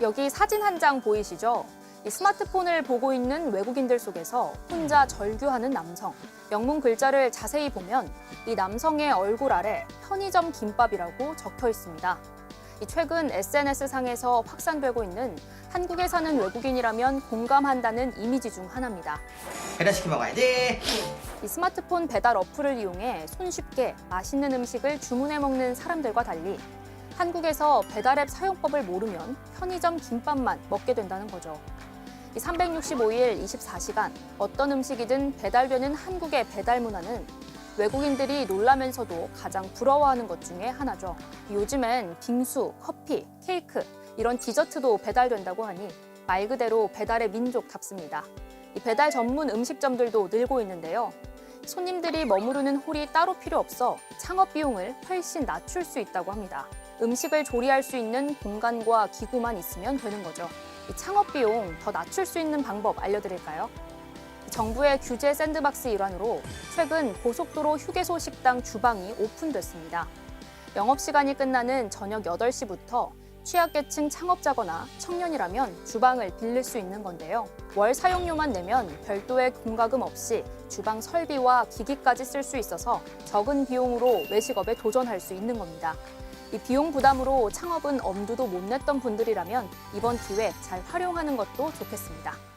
여기 사진 한 장 보이시죠? 이 스마트폰을 보고 있는 외국인들 속에서 혼자 절규하는 남성. 영문 글자를 자세히 보면 이 남성의 얼굴 아래 편의점 김밥이라고 적혀 있습니다. 이 최근 SNS상에서 확산되고 있는 한국에 사는 외국인이라면 공감한다는 이미지 중 하나입니다. 배달시켜 먹어야지. 이 스마트폰 배달 어플을 이용해 손쉽게 맛있는 음식을 주문해 먹는 사람들과 달리 한국에서 배달앱 사용법을 모르면 편의점 김밥만 먹게 된다는 거죠. 이 365일 24시간 어떤 음식이든 배달되는 한국의 배달 문화는 외국인들이 놀라면서도 가장 부러워하는 것 중에 하나죠. 요즘엔 빙수, 커피, 케이크 이런 디저트도 배달된다고 하니 말 그대로 배달의 민족답습니다. 이 배달 전문 음식점들도 늘고 있는데요. 손님들이 머무르는 홀이 따로 필요 없어 창업 비용을 훨씬 낮출 수 있다고 합니다. 음식을 조리할 수 있는 공간과 기구만 있으면 되는 거죠. 이 창업 비용 더 낮출 수 있는 방법 알려드릴까요? 정부의 규제 샌드박스 일환으로 최근 고속도로 휴게소 식당 주방이 오픈됐습니다. 영업시간이 끝나는 저녁 8시부터 취약계층 창업자거나 청년이라면 주방을 빌릴 수 있는 건데요. 월 사용료만 내면 별도의 공과금 없이 주방 설비와 기기까지 쓸 수 있어서 적은 비용으로 외식업에 도전할 수 있는 겁니다. 이 비용 부담으로 창업은 엄두도 못 냈던 분들이라면 이번 기회 잘 활용하는 것도 좋겠습니다.